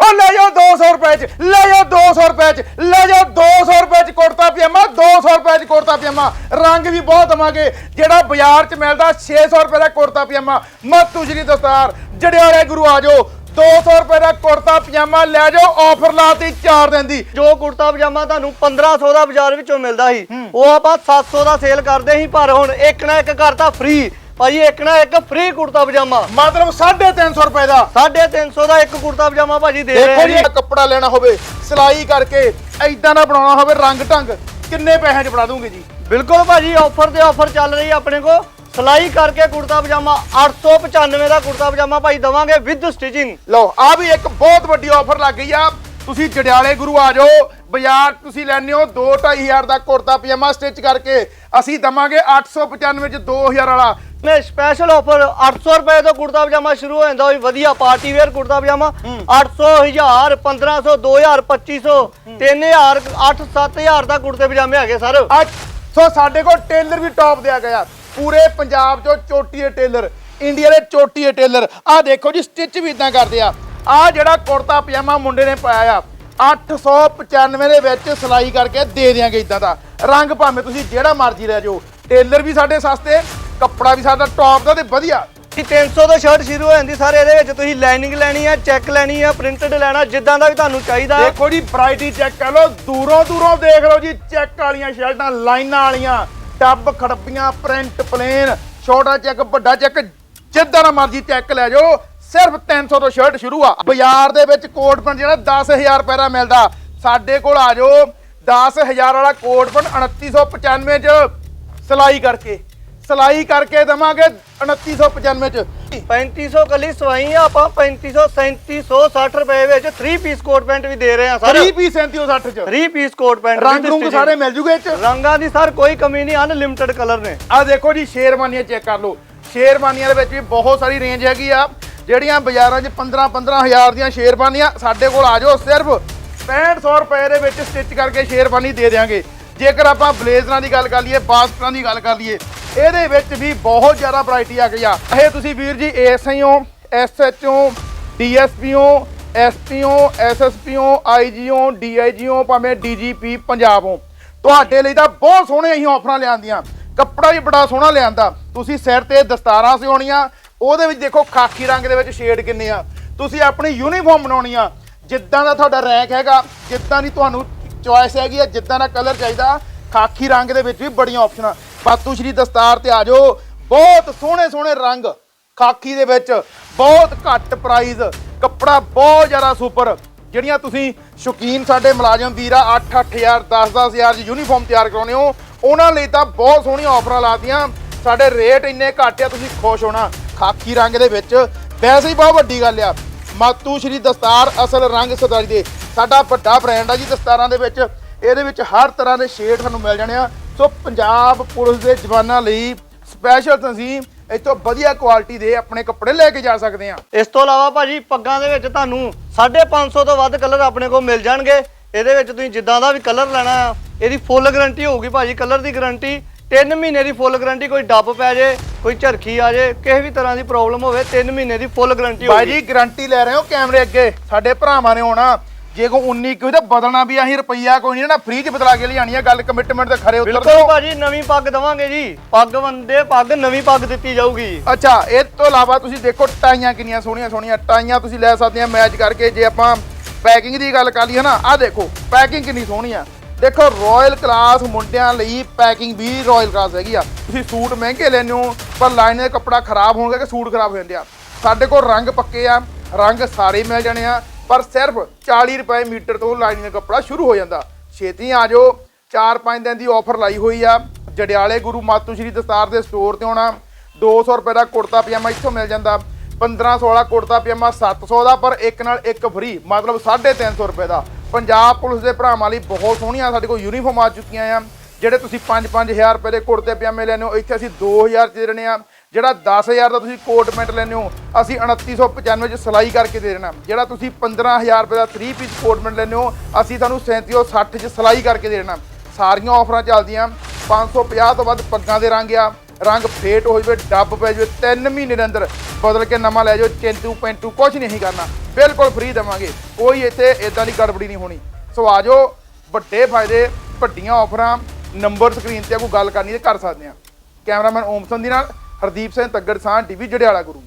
ਉਹ ਲੈ ਜਾਓ 200 ਰੁਪਏ ਚ ਲੈ ਜਾਓ 200 ਰੁਪਏ ਚ ਲੈ ਜਾਓ 200 ਰੁਪਏ ਚ ਕੁੜਤਾ ਪਜਾਮਾ 200 ਰੁਪਏ ਚ ਕੁੜਤਾ ਪਜਾਮਾ। ਰੰਗ ਵੀ ਬਹੁਤ ਦਵਾਂਗੇ ਜਿਹੜਾ ਬਾਜ਼ਾਰ ਚ ਮਿਲਦਾ 600 ਰੁਪਏ ਦਾ ਕੁੜਤਾ ਪਜਾਮਾ। ਮੱਤੂ ਸ਼੍ਰੀ ਦਸਤਾਰ ਜੜਿਆਲੇ ਗੁਰੂ ਆ ਜਾਓ 200 ਰੁਪਏ ਦਾ ਕੁੜਤਾ ਪਜਾਮਾ ਲੈ ਜਾਓ ਆਫਰ ਲਾਤੀ 4 ਦਿਨ ਦੀ। ਜੋ ਕੁੜਤਾ ਪਜਾਮਾ ਤੁਹਾਨੂੰ 1500 ਦਾ ਬਾਜ਼ਾਰ ਵਿੱਚੋਂ ਮਿਲਦਾ ਸੀ ਉਹ ਆਪਾਂ 700 ਦਾ ਸੇਲ ਕਰਦੇ ਸੀ ਪਰ ਹੁਣ ਇੱਕ ਨਾ ਇੱਕ ਕਰਤਾ ਫ੍ਰੀ ਭਾਜੀ ਇੱਕ ਨਾ ਇੱਕ ਫ੍ਰੀ ਕੁੜਤਾ ਪਜਾਮਾ। ਮਤਲਬ 350 ਰੁਪਏ ਦਾ। 350 ਦਾ ਇੱਕ ਕੁੜਤਾ ਪਜਾਮਾ ਭਾਜੀ ਦੇ ਦੇਖੋ ਜੀ ਕੱਪੜਾ ਲੈਣਾ ਹੋਵੇ ਸਿਲਾਈ ਕਰਕੇ ਐਦਾਂ ਦਾ ਬਣਾਉਣਾ ਹੋਵੇ ਰੰਗ ਢੰਗ ਕਿੰਨੇ ਪੈਸਿਆਂ 'ਚ ਬਣਾ ਦੂੰਗੇ ਜੀ? ਬਿਲਕੁਲ ਭਾਜੀ ਆਫਰ ਤੇ ਆਫਰ ਚੱਲ ਰਹੀ ਆਪਣੇ ਕੋ ਸਲਾਈ ਕਰਕੇ ਕੁੜਤਾ ਪਜਾਮਾ 895 ਦਾ ਕੁੜਤਾ ਪਜਾਮਾ ਭਾਈ ਦਵਾਂਗੇ ਵਿਦ ਸਟਿਚਿੰਗ ਲਓ ਆ ਵੀ ਇੱਕ ਬਹੁਤ ਵੱਡੀ ਆਫਰ ਲੱਗ ਗਈ ਆ। ਤੁਸੀਂ ਜੜਿਆਲੇ ਗੁਰੂ ਆ ਜਾਓ ਬਾਜ਼ਾਰ ਤੁਸੀਂ ਲੈਣੇ ਹੋ 2-2500 ਦਾ ਕੁੜਤਾ ਪਜਾਮਾ ਸਟਿਚ ਕਰਕੇ। ਅਸੀਂ ਦਵਾਂਗੇ 895 ਚ 2000 ਵਾਲਾ। ਨੇ ਸਪੈਸ਼ਲ ਆਫਰ 800 ਰੁਪਏ ਤੋਂ ਕੁੜਤਾ ਪਜਾਮਾ ਸ਼ੁਰੂ ਹੋ ਜਾਂਦਾ ਹੋਈ ਵਧੀਆ ਪਾਰਟੀ ਵੇਅਰ ਕੁੜਤਾ ਪਜਾਮਾ। 800 1000 1500 2000 2500 3000 8 7000 ਦਾ ਕੁੜਤੇ ਪਜਾਮੇ ਹੈਗੇ ਸਰ। ਸੋ ਸਾਡੇ ਕੋਲ ਟੇਲਰ ਵੀ ਟੌਪ ਦਿਆ ਗਿਆ। ਪੂਰੇ ਪੰਜਾਬ ਚੋਂ ਚੋਟੀਏ ਟੇਲਰ ਇੰਡੀਆ ਦੇ ਚੋਟੀਏ ਟੇਲਰ। ਆ ਦੇਖੋ ਜੀ ਸਟਿਚ ਵੀ ਇਦਾਂ ਕਰਦੇ ਆ। ਆ ਜਿਹੜਾ ਕੁੜਤਾ ਪਜਾਮਾ ਮੁੰਡੇ ਨੇ ਪਾਇਆ ਆ 895 ਦੇ ਵਿੱਚ ਸਿਲਾਈ ਕਰਕੇ ਦੇ ਦਿਆਂਗੇ ਇਦਾਂ ਦਾ। ਰੰਗ ਭਾਵੇਂ ਤੁਸੀਂ ਜਿਹੜਾ ਮਰਜ਼ੀ ਲੈ ਜਾਓ ਟੇਲਰ ਵੀ ਸਾਡੇ ਸਸਤੇ ਕੱਪੜਾ ਵੀ ਸਾਡਾ ਟੌਪ ਦਾ ਤੇ ਵਧੀਆ। ਇਹ 300 ਤੋਂ ਸ਼ਰਟ ਸ਼ੁਰੂ ਹੋ ਜਾਂਦੀ ਸਰ ਇਹਦੇ ਵਿੱਚ ਤੁਸੀਂ ਲਾਈਨਿੰਗ ਲੈਣੀ ਹੈ ਚੈੱਕ ਲੈਣੀ ਹੈ ਪ੍ਰਿੰਟਡ ਲੈਣਾ ਜਿੱਦਾਂ ਦਾ ਵੀ ਤੁਹਾਨੂੰ ਚਾਹੀਦਾ। ਦੇਖੋ ਜੀ ਵੈਰਾਈਟੀ ਚੈੱਕ ਕਰ ਲਓ ਦੂਰੋਂ ਦੂਰੋਂ ਦੇਖ ਲਓ ਜੀ ਚੈੱਕ ਵਾਲੀਆਂ ਸ਼ਰਟਾਂ ਲਾਈਨਾਂ ਵਾਲੀਆਂ ਟੱਬ ਖੜਪੀਆਂ ਪ੍ਰਿੰਟ ਪਲੇਨ ਛੋਟਾ ਚੈੱਕ ਵੱਡਾ ਚੈੱਕ ਜਿੱਦਾਂ ਦਾ ਮਰਜ਼ੀ ਚੈੱਕ ਲੈ ਜਾਓ। ਸਿਰਫ 300 ਤੋਂ ਸ਼ਰਟ ਸ਼ੁਰੂ ਆ। ਬਾਜ਼ਾਰ ਦੇ ਵਿੱਚ ਕੋਟ ਪੈਂਟ ਜਿਹੜਾ 10000 ਰੁਪਏ ਦਾ ਮਿਲਦਾ। ਸਾਡੇ ਕੋਲ ਆ ਜਾਓ 10000 ਵਾਲਾ ਕੋਟ ਪੈਂਟ 2995 ਚ ਸਿਲਾਈ ਕਰਕੇ। ਸਿਲਾਈ ਕਰਕੇ ਦਵਾਂਗੇ 2995 ਚ। 3500 ਕੱਲੀ ਸਵਾਈ ਆ ਆਪਾਂ 3500 3760 ਰੁਪਏ ਵਿੱਚ 3 ਪੀਸ ਕੋਟ ਪੈਂਟ ਵੀ ਦੇ ਰਹੇ ਹਾਂ ਸਰ। 30 ਪੀਸ 3760 ਚ। 3 ਪੀਸ ਕੋਟ ਪੈਂਟ ਰੰਗ ਰੁੰਗ ਸਾਰੇ ਮਿਲ ਜੂਗੇ ਇਹ ਚ। ਰੰਗਾਂ ਦੀ ਸਰ ਕੋਈ ਕਮੀ ਨਹੀਂ ਅਨਲਿਮਿਟਡ ਕਲਰ ਨੇ। ਆ ਦੇਖੋ ਜੀ ਸ਼ੇਰਵਾਨੀਆਂ ਚੈੱਕ ਕਰ ਲਓ। ਸ਼ੇਰਵਾਨੀਆਂ ਦੇ ਵਿੱਚ ਵੀ ਬਹੁਤ ਸਾਰੀ ਰੇਂਜ ਹੈਗੀ ਆ। ਜਿਹੜੀਆਂ ਬਾਜ਼ਾਰਾਂ 'ਚ 15 15000 ਦੀਆਂ ਸ਼ੇਰਵਾਨੀਆਂ ਸਾਡੇ ਕੋਲ ਆ ਜਾਓ ਸਿਰਫ 6500 ਰੁਪਏ ਦੇ ਵਿੱਚ ਸਟਿਚ ਕਰਕੇ ਸ਼ੇਰਵਾਨੀ ਦੇ ਦੇਾਂਗੇ ਜੇਕਰ ਆਪਾਂ ਬਲੇਜ਼ਰਾਂ ਦੀ ਗੱਲ ਕਰ ਲਈਏ ਬਾਸਟਰਾਂ ਦੀ ਗੱਲ ਕਰ ਲਈਏ, ਇਹਦੇ ਵਿੱਚ ਵੀ ਬਹੁਤ ਜ਼ਿਆਦਾ ਵੈਰਾਈਟੀ ਆ ਗਈ ਆ। ਇਹ ਤੁਸੀਂ ਵੀਰ ਜੀ ਏਐਸਆਈਓ ਐਸਐਚਓ ਡੀਐਸਪੀਓ ਐਸਪੀਓ ਐਸਐਸਪੀਓ ਆਈਜੀਓ ਡੀਆਈਜੀਓ ਭਾਵੇਂ ਡੀਜੀਪੀ ਪੰਜਾਬੋਂ ਤੁਹਾਡੇ ਲਈ ਤਾਂ ਬਹੁਤ ਸੋਹਣੇ ਅਸੀਂ ਆਫਰਾਂ ਲਿਆਂਦੀਆਂ। ਕੱਪੜਾ ਵੀ ਬੜਾ ਸੋਹਣਾ ਲਿਆਂਦਾ। ਤੁਸੀਂ ਸਿਰ ਤੇ ਦਸਤਾਰਾਂ ਸਿਉਣੀਆਂ ਉਹਦੇ ਵਿੱਚ ਦੇਖੋ ਖਾਕੀ ਰੰਗ ਦੇ ਵਿੱਚ ਸ਼ੇਡ ਕਿੰਨੇ ਆ। ਤੁਸੀਂ ਆਪਣੀ ਯੂਨੀਫਾਰਮ ਬਣਾਉਣੀ ਆ। ਜਿੱਦਾਂ ਦਾ ਤੁਹਾਡਾ ਰੈਂਕ ਹੈਗਾ, ਜਿੱਦਾਂ ਦੀ ਤੁਹਾਨੂੰ ਚੁਆਇਸ ਹੈਗੀ ਆ, ਜਿੱਦਾਂ ਦਾ ਕਲਰ ਚਾਹੀਦਾ, ਖਾਕੀ ਰੰਗ ਦੇ ਵਿੱਚ ਵੀ ਬੜੀਆਂ ਆਪਸ਼ਨਾਂ ਬਾਤੂ ਸ਼੍ਰੀ ਦਸਤਾਰ ਤੇ ਆ ਜਾਓ। ਬਹੁਤ ਸੋਹਣੇ ਸੋਹਣੇ ਰੰਗ ਖਾਕੀ ਦੇ ਵਿੱਚ। ਬਹੁਤ ਘੱਟ ਪ੍ਰਾਈਸ ਕੱਪੜਾ ਬਹੁਤ ਜ਼ਿਆਦਾ ਸੁਪਰ ਜਿਹੜੀਆਂ ਤੁਸੀਂ ਸ਼ੌਕੀਨ ਸਾਡੇ ਮੁਲਾਜ਼ਮ ਵੀਰਾ 8-8000 10-10000 ਦੀ ਯੂਨੀਫਾਰਮ ਤਿਆਰ ਕਰਾਉਨੇ ਹੋ, ਉਹਨਾਂ ਲਈ ਤਾਂ ਬਹੁਤ ਸੋਹਣੀਆਂ ਆਫਰਾਂ ਲਾਤੀਆਂ। ਸਾਡੇ ਰੇਟ ਇੰਨੇ ਘੱਟ ਆ, ਤੁਸੀਂ ਖੁਸ਼ ਹੋਣਾ। ਖਾਕੀ ਰੰਗ ਦੇ ਵਿੱਚ। ਵੈਸੇ ਹੀ ਬਹੁਤ ਵੱਡੀ ਗੱਲ ਆ। ਮਾਤੂ ਸ਼੍ਰੀ ਦਸਤਾਰ ਅਸਲ ਰੰਗ ਸਰਦਾਰੀ ਦੇ। ਸਾਡਾ ਵੱਡਾ ਬ੍ਰਾਂਡ ਆ ਜੀ ਦਸਤਾਰਾਂ ਦੇ ਵਿੱਚ। ਇਹਦੇ ਵਿੱਚ ਹਰ ਤਰ੍ਹਾਂ ਦੇ ਸ਼ੇਡ ਤੁਹਾਨੂੰ ਮਿਲ ਜਾਣੇ ਆ। ਸੋ ਪੰਜਾਬ ਪੁਲਿਸ ਦੇ ਜਵਾਨਾਂ ਲਈ ਸਪੈਸ਼ਲ ਤੁਸੀਂ ਇੱਥੋਂ ਵਧੀਆ ਕੁਆਲਿਟੀ ਦੇ ਆਪਣੇ ਕੱਪੜੇ ਲੈ ਕੇ ਜਾ ਸਕਦੇ ਆ। ਇਸ ਤੋਂ ਇਲਾਵਾ ਭਾਜੀ ਪੱਗਾਂ ਦੇ ਵਿੱਚ ਤੁਹਾਨੂੰ 550 ਤੋਂ ਵੱਧ ਕਲਰ ਆਪਣੇ ਕੋਲ ਮਿਲ ਜਾਣਗੇ। ਇਹਦੇ ਵਿੱਚ ਤੁਸੀਂ ਜਿੱਦਾਂ ਦਾ ਵੀ ਕਲਰ ਲੈਣਾ ਆ, ਇਹਦੀ ਫੁੱਲ ਗਾਰੰਟੀ ਹੋਊਗੀ ਭਾਜੀ। ਕਲਰ ਦੀ ਗਾਰੰਟੀ 3 ਮਹੀਨੇ ਦੀ ਫੁੱਲ ਗਾਰੰਟੀ ਕੋਈ ਡੱਬ ਪੈ ਜੇ ਕੋਈ ਝਰਖੀ ਆ ਜੇ ਕਿਸੇ ਵੀ ਤਰ੍ਹਾਂ ਦੀ ਪ੍ਰੋਬਲਮ ਹੋਵੇ 3 ਮਹੀਨੇ ਦੀ ਫੁੱਲ ਗਾਰੰਟੀ ਹੋਊਗੀ ਜੀ ਗਾਰੰਟੀ ਲੈ ਰਹੇ ਹੋ ਕੈਮਰੇ ਅੱਗੇ। ਸਾਡੇ ਭਰਾਵਾਂ ਨੇ ਹੋਣਾ ਜੇ ਕੋ 19 ਕੋਈ ਤਾਂ ਬਦਲਣਾ ਵੀ ਅਸੀਂ ਰੁਪਈਆ ਕੋਈ ਨਹੀਂ ਨਾ ਫ੍ਰੀ ਚ ਬਦਲਾ ਕੇ ਲਿਆਣੀ ਆ। ਗੱਲ ਕਮਿਟਮੈਂਟ ਤੇ ਖਰੇ ਉਤਰ ਬਿਲਕੁਲ ਭਾਜੀ ਨਵੀਂ ਪੱਗ ਦਵਾਂਗੇ ਜੀ। ਪੱਗ ਬੰਦੇ ਪੱਗ ਨਵੀਂ ਪੱਗ ਦਿੱਤੀ ਜਾਊਗੀ। ਅੱਛਾ ਇਹ ਤੋਂ ਇਲਾਵਾ ਤੁਸੀਂ ਦੇਖੋ ਟਾਈਆਂ ਕਿੰਨੀਆਂ ਸੋਹਣੀਆਂ ਸੋਹਣੀਆਂ। ਟਾਈਆਂ ਤੁਸੀਂ ਲੈ ਸਕਦੇ ਆ ਮੈਚ ਕਰਕੇ ਜੇ ਆਪਾਂ ਪੈਕਿੰਗ ਦੀ ਗੱਲ ਕਰ ਲਈਏ ਨਾ ਆਹ ਦੇਖੋ ਪੈਕਿੰਗ ਕਿੰਨੀ ਸੋਹਣੀ ਆ। ਦੇਖੋ ਰਾਇਲ ਕਲਾਸ ਮੁੰਡਿਆਂ ਲਈ ਪੈਕਿੰਗ ਵੀ ਰਾਇਲ ਕਲਾਸ ਹੈਗੀ ਆ। ਤੁਸੀਂ ਸੂਟ ਮਹਿੰਗੇ ਲੈਣੇ ਹੋ, ਪਰ ਲਾਈਨ ਦਾ ਕੱਪੜਾ ਖਰਾਬ ਹੋਣਗੇ ਕਿ ਸੂਟ ਖਰਾਬ ਹੋ ਜਾਂਦੇ ਆ। ਸਾਡੇ ਕੋਲ ਰੰਗ ਪੱਕੇ ਆ, ਰੰਗ ਸਾਰੇ ਮਿਲ ਜਾਣੇ ਆ, ਪਰ ਸਿਰਫ 40 ਰੁਪਏ ਮੀਟਰ ਤੋਂ ਲਾਈਨਿੰਗ ਦਾ ਕੱਪੜਾ ਸ਼ੁਰੂ ਹੋ ਜਾਂਦਾ। ਛੇਤੀ ਆ ਜਾਓ 4-5 ਦਿਨ ਦੀ ਆਫਰ ਲਾਈ ਹੋਈ ਆ। ਜੜਿਆਲੇ ਗੁਰੂ ਮਾਤੂ ਸ਼੍ਰੀ ਦਸਤਾਰ ਦੇ ਸਟੋਰ ਤੇ ਆਉਣਾ। 200 ਰੁਪਏ ਦਾ ਕੁੜਤਾ ਪਜਾਮਾ ਇੱਥੋਂ ਮਿਲ ਜਾਂਦਾ। 1500 ਵਾਲਾ ਕੁੜਤਾ ਪਜਾਮਾ 700 ਦਾ, ਪਰ ਇੱਕ ਨਾਲ ਇੱਕ ਫ੍ਰੀ ਮਤਲਬ 350 ਰੁਪਏ ਦਾ। ਪੰਜਾਬ ਪੁਲਿਸ ਦੇ ਭਰਾਵਾਂ ਲਈ ਬਹੁਤ ਸੋਹਣੀਆਂ ਸਾਡੇ ਕੋਲ ਯੂਨੀਫਾਰਮ ਆ ਚੁੱਕੀਆਂ ਆ। ਜਿਹੜੇ ਤੁਸੀਂ 5-5000 ਰੁਪਏ ਦੇ ਕੁੜਤੇ, ਪਜਾਮੇ ਲੈਣੇ ਹੋ, ਇੱਥੇ ਅਸੀਂ 2000 ਚ ਦੇ ਰਹੇ ਆ। ਜਿਹੜਾ 10000 ਦਾ ਤੁਸੀਂ ਕੋਟ ਪੈਂਟ ਲੈਣੇ ਹੋ, ਅਸੀਂ 2995 ਚ ਸਿਲਾਈ ਕਰਕੇ ਦੇ ਦੇਣਾ। ਜਿਹੜਾ ਤੁਸੀਂ 15000 ਰੁਪਏ ਦਾ 3 ਪੀਸ ਕੋਟ ਪੈਂਟ ਲੈਣੇ ਹੋ, ਅਸੀਂ ਤੁਹਾਨੂੰ 3760 ਚ ਸਿਲਾਈ ਕਰਕੇ ਦੇ ਦੇਣਾ। ਸਾਰੀਆਂ ਆਫਰਾਂ ਚੱਲਦੀਆਂ। 550 ਤੋਂ ਵੱਧ ਪੱਗਾਂ ਦੇ ਰੰਗ ਆ। ਰੰਗ ਫੇਟ ਹੋ ਜਵੇ, ਡੱਬ ਪੈ ਜਵੇ 3 ਮਹੀਨੇ ਦੇ ਅੰਦਰ ਬਦਲ ਕੇ ਨਵਾਂ ਲੈ ਜਾਓ, ਚੈਂਟੂ ਪੈਂਟੂ ਕੁਝ ਨਹੀਂ ਕਰਨਾ। ਬਿਲਕੁਲ ਫ੍ਰੀ ਦੇਵਾਂਗੇ। ਕੋਈ ਇੱਥੇ ਇਦਾਂ ਦੀ ਗੜਬੜੀ ਨਹੀਂ ਹੋਣੀ। ਸੋ ਆਜੋ ਵੱਡੇ ਫਾਇਦੇ, ਵੱਡੀਆਂ ਆਫਰਾਂ ਨੰਬਰ ਸਕਰੀਨ ਤੇ ਕੋਈ ਗੱਲ ਕਰਨੀ ਤੇ ਕਰ ਸਕਦੇ ਆ। ਕੈਮਰਾਮੈਨ ਓਮਸਨ ਦੀ ਨਾਲ, ਹਰਦੀਪ ਸਿੰਘ ਤੱਗੜ ਸਾਹ ਟੀਵੀ ਜੜਿਆਲਾ ਗੁਰੂ।